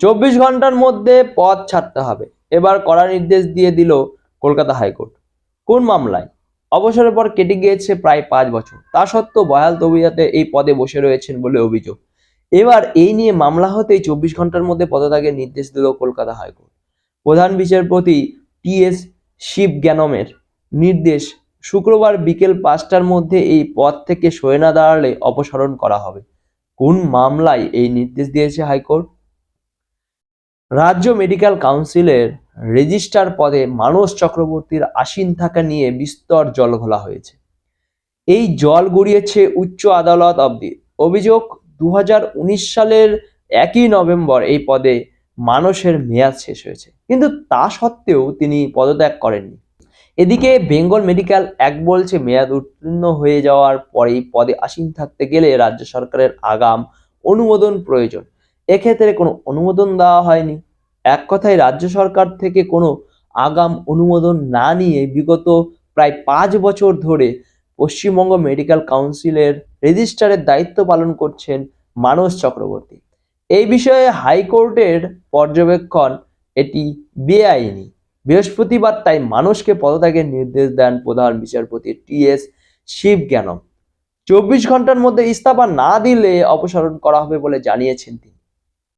চব্বিশ ঘণ্টার মধ্যে পদ ছাড়তে হবে। এবার কড়া নির্দেশ দিয়ে দিল কলকাতা হাইকোর্ট। কোন মামলায়? অবসরের পর কেটে গিয়েছে প্রায় পাঁচ বছর। তা সত্ত্বেও বহাল তবিয়াতে এই পদে বসে রয়েছেন বলে অভিযোগ। এবার এই নিয়ে মামলা হতেই চব্বিশ ঘণ্টার মধ্যে পদত্যাগের নির্দেশ দিল কলকাতা হাইকোর্ট। প্রধান বিচারপতি টি এস শিব জ্ঞানমের নির্দেশ শুক্রবার বিকেল পাঁচটার মধ্যে এই পদ থেকে সরে না দাঁড়ালে অপসারণ করা হবে। কোন মামলায় এই নির্দেশ দিয়েছে হাইকোর্ট? রাজ্য মেডিকেল কাউন্সিলের রেজিস্ট্রার পদে মানস চক্রবর্তীর আসীন থাকা নিয়ে বিস্তর জল ঘোলা হয়েছে। এই জল গড়িয়েছে উচ্চ আদালত অবধি। অভিযোগ দু হাজার উনিশ সালের একই নভেম্বর এই পদে মানসের মেয়াদ শেষ হয়েছে। কিন্তু তা সত্ত্বেও তিনি পদত্যাগ করেননি। এদিকে বেঙ্গল মেডিকেল এক বলছে, মেয়াদ উত্তীর্ণ হয়ে যাওয়ার পরেই পদে আসীন থাকতে গেলে রাজ্য সরকারের আগাম অনুমোদন প্রয়োজন। এক্ষেত্রে কোনো অনুমোদন দেওয়া হয়নি। এক কথায় রাজ্য সরকার থেকে কোনো আগাম অনুমোদন না নিয়ে বিগত প্রায় পাঁচ বছর ধরে পশ্চিমবঙ্গ মেডিকেল কাউন্সিলের রেজিস্ট্রারের দায়িত্ব পালন করছেন মানস চক্রবর্তী। এই বিষয়ে হাইকোর্টের পর্যবেক্ষণ এটি বেআইনি। বৃহস্পতিবার তাই মানুষকে পদত্যাগের নির্দেশ দেন প্রধান বিচারপতি টি এস শিব জ্ঞানম চব্বিশ ঘণ্টার মধ্যে ইস্তফা না দিলে অপসারণ করা হবে বলে জানিয়েছেন তিনি।